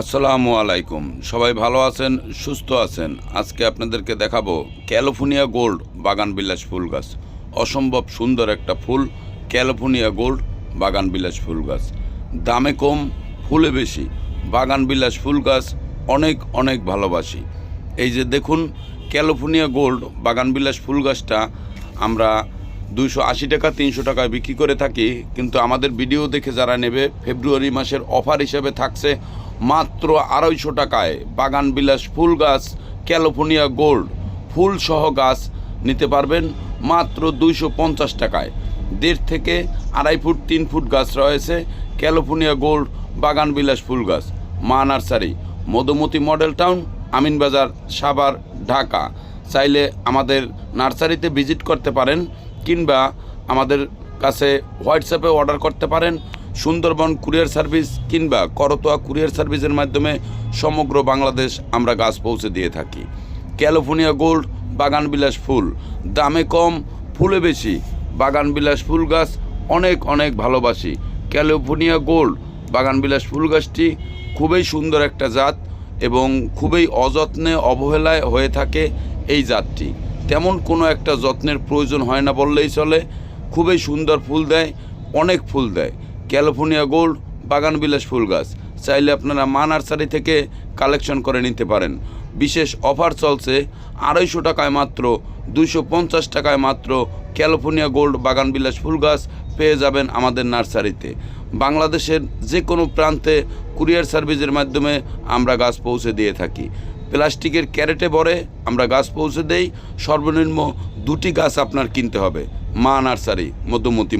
আসসালামু আলাইকুম। সবাই ভালো আছেন, সুস্থ আছেন? আজকে আপনাদেরকে দেখাবো ক্যালিফোর্নিয়া গোল্ড বাগান বিলাস ফুল গাছ। অসম্ভব সুন্দর একটা ফুল, ক্যালিফোর্নিয়া গোল্ড বাগান বিলাস ফুল গাছ। দামে কম, ফুলে বেশি। বাগান বিলাস ফুল গাছ, অনেক অনেক ভালোবাসি। এই যে দেখুন, ক্যালিফোর্নিয়া গোল্ড বাগান বিলাস ফুল গাছটা আমরা দুইশো আশি টাকা, তিনশো টাকায় বিক্রি করে থাকি। কিন্তু আমাদের ভিডিও দেখে যারা নেবে, ফেব্রুয়ারি মাসের অফার হিসেবে থাকছে মাত্র আড়াইশো টাকায় বাগান বিলাস ফুল গাছ, ক্যালিফোর্নিয়া গোল্ড ফুল সহ গাছ নিতে পারবেন মাত্র দুইশো পঞ্চাশ টাকায়। দেড় থেকে আড়াই ফুট, তিন ফুট গাছ রয়েছে, ক্যালিফোর্নিয়া গোল্ড বাগান বিলাস ফুল গাছ, মা nursery, Madhumati model town Aminbazar Savar, Dhaka. চাইলে আমাদের নার্সারিতে ভিজিট করতে পারেন কিংবা আমাদের কাছে হোয়াটসঅ্যাপে অর্ডার করতে পারেন সুন্দরবন কুরিয়ার সার্ভিস কিংবা করতোয়া কুরিয়ার সার্ভিসের মাধ্যমে সমগ্র বাংলাদেশ আমরা গাছ পৌঁছে দিয়ে থাকি। ক্যালিফোর্নিয়া গোল্ড বাগান বিলাস ফুল। দামে কম, ফুলে বেশি। বাগান বিলাস ফুল গাছ অনেক অনেক ভালোবাসি। ক্যালিফোর্নিয়া গোল্ড বাগান বিলাস ফুল গাছটি খুবই সুন্দর একটা জাত এবং খুবই অযত্নে অবহেলায় হয়ে থাকে এই জাতটি। তেমন কোনো একটা যত্নের প্রয়োজন হয় না বললেই চলে। খুবই সুন্দর ফুল দেয়, অনেক ফুল দেয়। ক্যালিফোর্নিয়া গোল্ড বাগান বিলাস ফুল গাছ। চাইলে আপনারা মা নার্সারি থেকে কালেকশন করে নিতে পারেন। বিশেষ অফার চলছে আড়াইশো টাকায় মাত্র, দুইশো পঞ্চাশ টাকায় মাত্র ক্যালিফোর্নিয়া গোল্ড বাগান বিলাস ফুল গাছ পেয়ে যাবেন আমাদের নার্সারিতে। বাংলাদেশের যে কোনো প্রান্তে কুরিয়ার সার্ভিসের মাধ্যমে আমরা গাছ পৌঁছে দিয়ে থাকি। প্লাস্টিকের ক্যারেটে ভরে আমরা গাছ পৌঁছে দেই। সর্বনিম্ন দুটি গাছ আপনার কিনতে হবে। মা নার্সারি মধ্যমতি